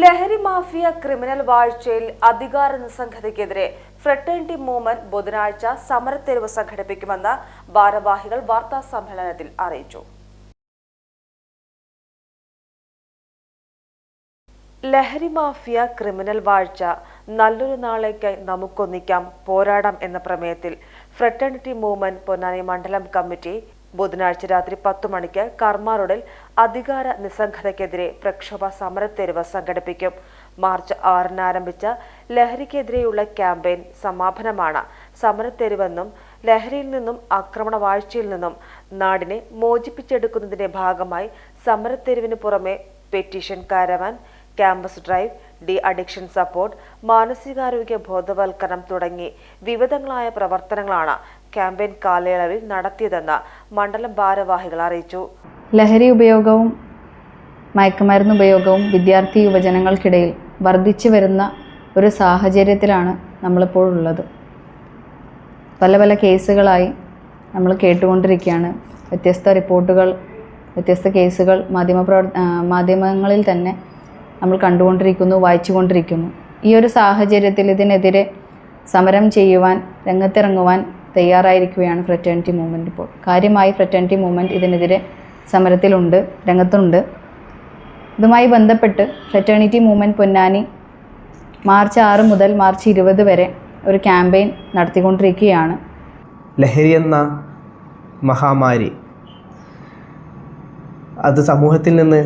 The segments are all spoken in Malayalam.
ലഹരി മാഫിയ ക്രിമിനൽ വാഴ്ചയിൽ അധികാര നിസ്സംഗതയ്ക്കെതിരെ ഫ്രട്ടേണിറ്റി മൂവ്മെന്റ് ബുധനാഴ്ച സമരത്തെരുവ് സംഘടിപ്പിക്കുമെന്ന് ഭാരവാഹികൾ വാർത്താ സമ്മേളനത്തിൽ അറിയിച്ചു. ലഹരി മാഫിയ ക്രിമിനൽ വാഴ്ച നല്ലൊരു നാളേക്കായി നമുക്കൊന്നിക്കാം പോരാടാം എന്ന പ്രമേയത്തിൽ ഫ്രട്ടേണിറ്റി മൂവ്മെന്റ് പൊന്നാനി മണ്ഡലം കമ്മിറ്റി ബുധനാഴ്ച രാത്രി പത്തു മണിക്ക് കർമാറോഡിൽ അധികാര നിസ്സംഗതയ്ക്കെതിരെ പ്രക്ഷോഭ സമരത്തെരുവ് സംഘടിപ്പിക്കും. മാർച്ച് ആറിന് ആരംഭിച്ച ലഹരിക്കെതിരെയുള്ള ക്യാമ്പയിൻ സമാപനമാണ് സമരത്തെരുവെന്നും ലഹരിയിൽ നിന്നും ആക്രമണ വാഴ്ചയിൽ നിന്നും നാടിനെ മോചിപ്പിച്ചെടുക്കുന്നതിന്റെ ഭാഗമായി സമരത്തെരുവിന് പുറമെ petition caravan campus drive de addiction support മാനസികാരോഗ്യ ബോധവൽക്കരണം തുടങ്ങി വിവിധങ്ങളായ പ്രവർത്തനങ്ങളാണ് ക്യാമ്പയിൻ കാലയളവിൽ നടത്തിയതെന്ന് മണ്ഡലം ഭാരവാഹികൾ അറിയിച്ചു. ലഹരി ഉപയോഗവും മയക്കുമരുന്ന് ഉപയോഗവും വിദ്യാർത്ഥി യുവജനങ്ങൾക്കിടയിൽ വർദ്ധിച്ചു വരുന്ന ഒരു സാഹചര്യത്തിലാണ് നമ്മളിപ്പോൾ ഉള്ളത് പല പല കേസുകളായി നമ്മൾ കേട്ടുകൊണ്ടിരിക്കുകയാണ്. വ്യത്യസ്ത റിപ്പോർട്ടുകൾ വ്യത്യസ്ത കേസുകൾ മാധ്യമപ്രവർ മാധ്യമങ്ങളിൽ തന്നെ നമ്മൾ കണ്ടുകൊണ്ടിരിക്കുന്നു വായിച്ചുകൊണ്ടിരിക്കുന്നു. ഈ ഒരു സാഹചര്യത്തിൽ ഇതിനെതിരെ സമരം ചെയ്യുവാൻ രംഗത്തിറങ്ങുവാൻ തയ്യാറായിരിക്കുകയാണ് ഫ്രറ്റേണിറ്റി മൂവ്മെന്റ് ഇപ്പോൾ. കാര്യമായി ഫ്രറ്റേണിറ്റി മൂവ്മെന്റ് ഇതിനെതിരെ സമരത്തിലുണ്ട് രംഗത്തുണ്ട്. ഇതുമായി ബന്ധപ്പെട്ട് ഫ്രറ്റേണിറ്റി മൂവ്മെന്റ് പൊന്നാനി മാർച്ച് ആറ് മുതൽ മാർച്ച് ഇരുപത് വരെ ഒരു ക്യാമ്പയിൻ നടത്തിക്കൊണ്ടിരിക്കുകയാണ്. ലഹരി എന്ന മഹാമാരി അത് സമൂഹത്തിൽ നിന്ന്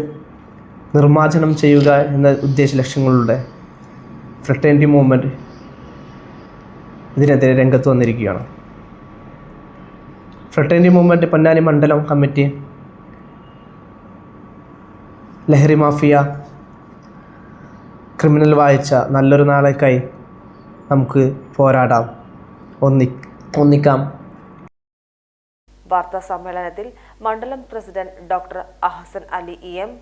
നിർമ്മാർജനം ചെയ്യുക എന്ന ഉദ്ദേശ ലക്ഷ്യങ്ങളുടെ ഫ്രട്ടേണിറ്റി മൂവ്മെന്റ് ഇതിനെതിരെ രംഗത്ത് വന്നിരിക്കുകയാണ്. ഫ്രട്ടേണിറ്റി മൂവ്മെന്റ് പൊന്നാനി മണ്ഡലം കമ്മിറ്റി ലഹരി മാഫിയ ക്രിമിനൽ വായിച്ച നല്ലൊരു നാളേക്കായി നമുക്ക് പോരാടാം ഒന്നി ഒന്നിക്കാം വാർത്താ സമ്മേളനത്തിൽ മണ്ഡലം president doctor Ahsan Ali E M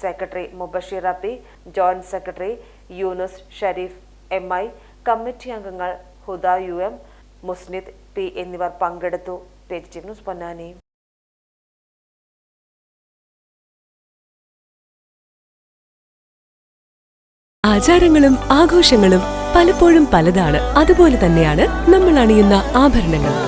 secretary Mubasheer Abi joint secretary Yunus Sharif M I committee അംഗങ്ങൾ Huda U M Musnid P എന്നിവർ പങ്കെടുത്തു. Page news Ponnani. ആചാരങ്ങളും ആഘോഷങ്ങളും പലപ്പോഴും പലതാണ്. അതുപോലെ തന്നെയാണ് നമ്മൾ അണിയുന്ന ആഭരണങ്ങൾ